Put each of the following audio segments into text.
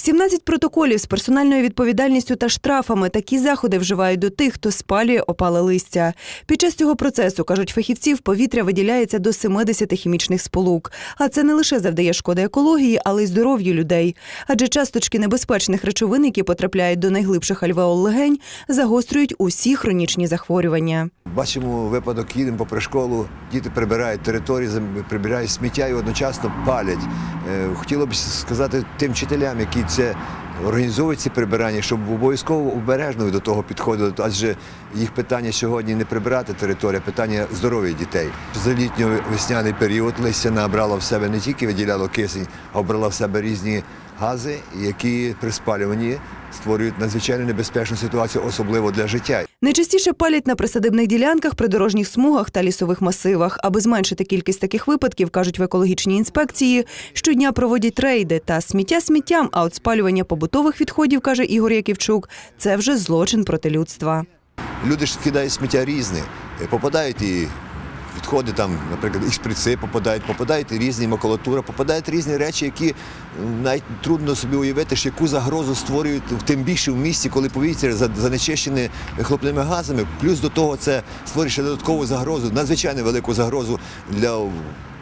17 протоколів з персональною відповідальністю та штрафами. Такі заходи вживають до тих, хто спалює опале листя. Під час цього процесу, кажуть фахівці, в повітря виділяється до 70 хімічних сполук. А це не лише завдає шкоди екології, але й здоров'ю людей. Адже часточки небезпечних речовин, які потрапляють до найглибших альвеол легень, загострюють усі хронічні захворювання. Бачимо випадок, їдемо попри школу, діти прибирають території, прибирають сміття і одночасно палять. Е, Хотіло б сказати тим вчителям, які це організовують ці прибирання, щоб обов'язково обережно до того підходили, адже їх питання сьогодні не прибирати територію, а питання здоров'я дітей. За літньо-весняний період листя набрало в себе не тільки виділяло кисень, а обрала в себе різні гази, які при спалюванні створюють надзвичайно небезпечну ситуацію, особливо для життя. Найчастіше палять на присадибних ділянках, придорожніх смугах та лісових масивах. Аби зменшити кількість таких випадків, кажуть в екологічній інспекції, щодня проводять рейди та сміття сміттям, а от спалювання побутових відходів, каже Ігор Яківчук, це вже злочин проти людства. Люди ж кидають сміття різне, попадають і відходи там, наприклад, і шприци попадають, попадають різні макулатура, попадають різні речі, які навіть трудно собі уявити, що яку загрозу створюють тим більше в місті, коли повітря занечищене хлопними газами. Плюс до того це створює ще додаткову загрозу, надзвичайно велику загрозу для,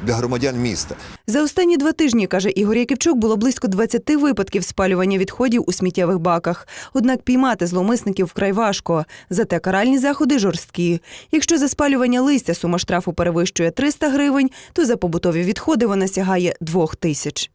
для громадян міста. За останні два тижні, каже Ігор Яківчук, було близько 20 випадків спалювання відходів у сміттєвих баках. Однак піймати зловмисників вкрай важко. Зате каральні заходи жорсткі. Якщо за спалювання листя сума штрафу перевищує 300 гривень, то за побутові відходи вона сягає 2 тисяч.